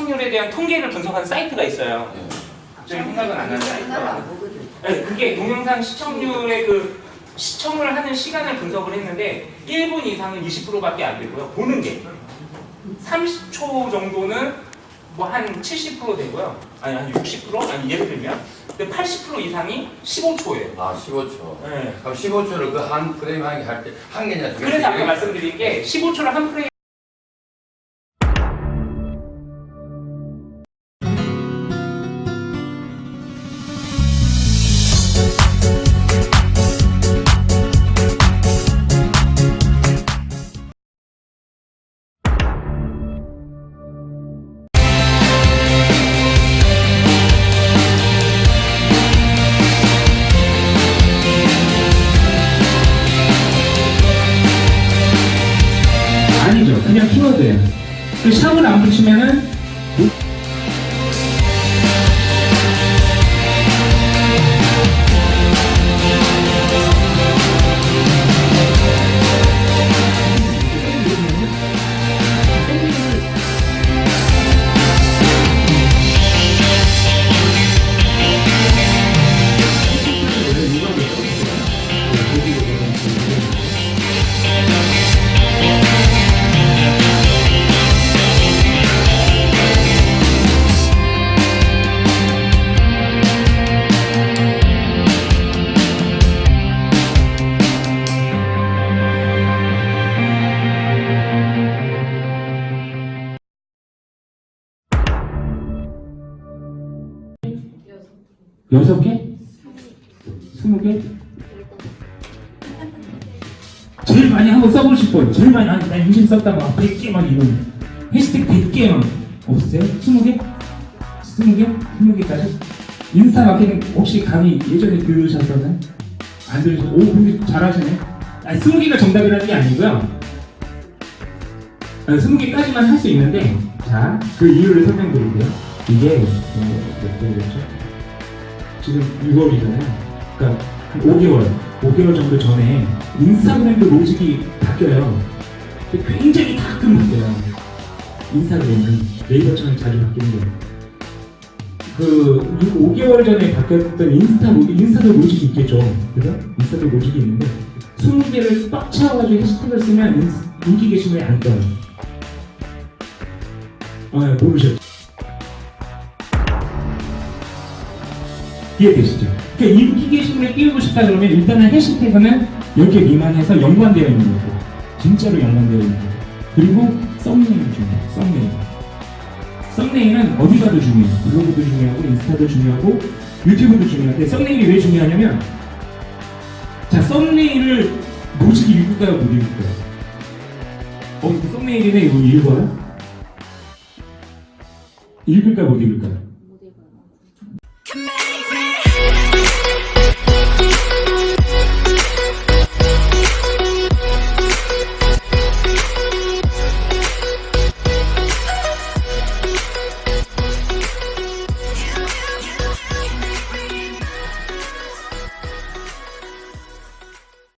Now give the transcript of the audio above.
시청률에 대한 통계를 분석한 사이트가 있어요. 예. 갑자기 생각은 안 나는 사이트가. 안 보거든. 네, 그게 동영상 시청률의 그 시청을 하는 시간을 분석을 했는데 1분 이상은 20%밖에 안 되고요. 보는 게 30초 정도는 뭐 한 70% 되고요. 아니 한 60%? 아니 예를 들면 근데 80% 이상이 15초예요. 아 15초. 네. 그럼 15초를 그 한 프레임 하게 할때 한 개냐 두 개냐? 그래서 아까 말씀드린 게 15초를 한 프레임 키워드예요. 그 샵을 안 붙이면은 여섯 개? 스무 개? 제일 많이 한번 써보고 싶어요. 제일 많이 한, 나 임신 썼다 막 100개 막 이런 해시태그 100개 막 없으세요? 20개? 20개? 20개까지? 인스타 마케팅 혹시 감히 예전에 들으셨었나요? 안 들으셨어요? 오 근데 잘하시네 아니 20개가 정답이라는 게 아니고요 아, 20개까지만 할 수 있는데 자 그 이유를 설명드릴게요 이게 어, 몇 개였죠? 지금 6월이잖아요. 그러니까 한 5개월, 5개월 정도 전에 인스타그램도 로직이 바뀌어요. 굉장히 가끔 바뀌어요. 인스타그램은 네이버처럼 자주 바뀌는 거예요. 그 6, 5개월 전에 바뀌었던 인스타 로, 인스타도 로직이 있겠죠. 그죠? 인스타도 로직이 있는데 20개를 빡 채워가지고 해시태그를 쓰면 인기 게시물에 안 떠요. 아, 모르셨죠? 이해되시죠? 그러니까 인기 게시물에 띄우고 싶다 그러면 일단은 해시태그는 10개 미만해서 연관되어 있는 거고 진짜로 연관되어 있는 거고 그리고 썸네일이 중요해요 썸네일 썸네일은 어디 가도 중요해요 블로그도 중요하고 인스타도 중요하고 유튜브도 중요한데 썸네일이 왜 중요하냐면 자 썸네일을 모직이 읽을까요 못 읽을까요? 어 이거 썸네일이네 이거 읽어요? 읽을까 못 읽을까요? 못 읽어요.